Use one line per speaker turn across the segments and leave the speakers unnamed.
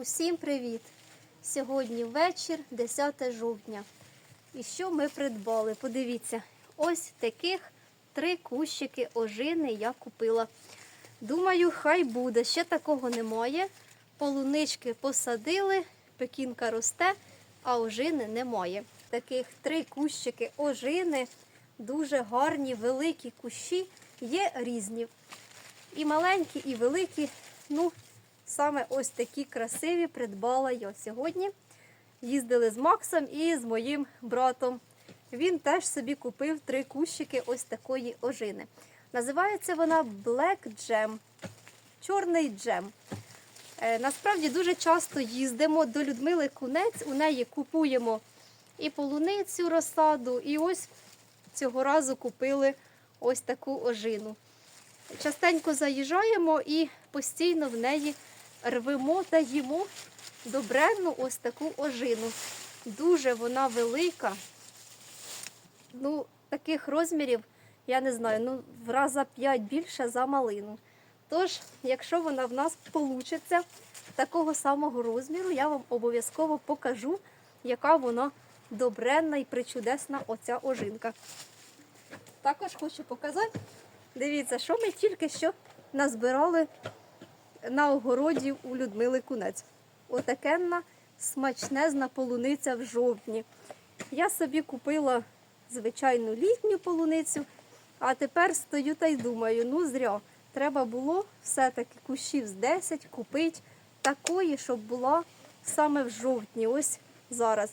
Усім привіт! Сьогодні вечір, 10 жовтня. І що ми придбали? Подивіться, ось таких три кущики ожини я купила. Думаю, хай буде. Ще такого немає. Полунички посадили, пекінка росте, а ожини немає. Таких три кущики ожини, дуже гарні, великі кущі, є різні. І маленькі, і великі. Ну, саме ось такі красиві придбала я сьогодні. Їздили з Максом і з моїм братом. Він теж собі купив три кущики ось такої ожини. Називається вона Black Jam. Чорний джем. Е, насправді дуже часто їздимо до Людмили Кунець. У неї купуємо і полуницю розсаду, і ось цього разу купили ось таку ожину. Частенько заїжджаємо і постійно в неї рвемо та їмо добренну ось таку ожину. Дуже вона велика. Ну, таких розмірів, я не знаю, ну, в раза 5 більше за малину. Тож, якщо вона в нас вийде такого самого розміру, я вам обов'язково покажу, яка вона добренна і причудесна оця ожинка. Також хочу показати, дивіться, що ми тільки що назбирали на огороді у Людмили Кунець. Отакенна смачнезна полуниця в жовтні. Я собі купила звичайну літню полуницю, а тепер стою та й думаю, ну зря, треба було все-таки кущів з 10 купити такої, щоб була саме в жовтні. Ось зараз.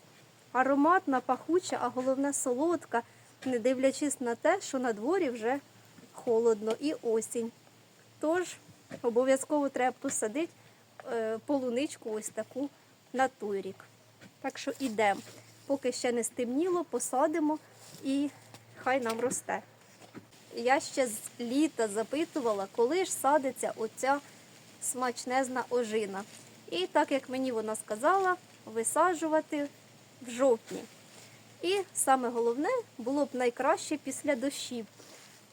Ароматна, пахуча, а головне солодка, не дивлячись на те, що на дворі вже холодно і осінь. Тож обов'язково треба посадити е, полуничку ось таку на той рік. Так що йдемо. Поки ще не стемніло, посадимо і хай нам росте. Я ще з літа запитувала, коли ж садиться оця смачнезна ожина. І так як мені вона сказала, висаджувати в жовтні. І саме головне було б найкраще після дощів.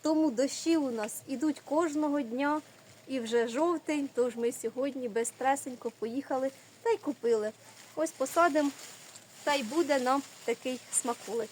Тому дощі у нас ідуть кожного дня і вже жовтень, тож ми сьогодні безстресенько поїхали та й купили. Ось посадимо, та й буде нам такий смаколик.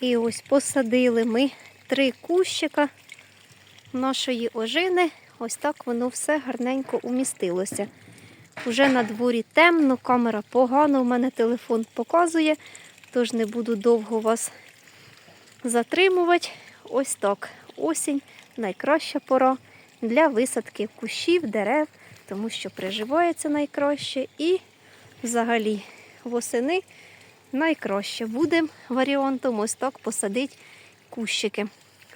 І ось посадили ми три кущика нашої ожини. Ось так воно все гарненько умістилося. Уже на дворі темно, камера погано, у мене телефон показує, тож не буду довго вас затримувати. Ось так. Осінь найкраща пора для висадки кущів, дерев, тому що приживається найкраще і взагалі восени найкраще. Будемо варіантом ось так посадити кущики.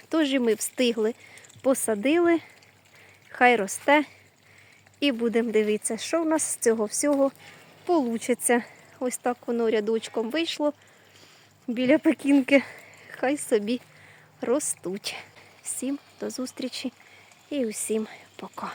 Тож і ми встигли, посадили, хай росте. І будемо дивитися, що в нас з цього всього вийде. Ось так воно рядочком вийшло біля пекінки. Хай собі ростуть. Всім до зустрічі і усім пока.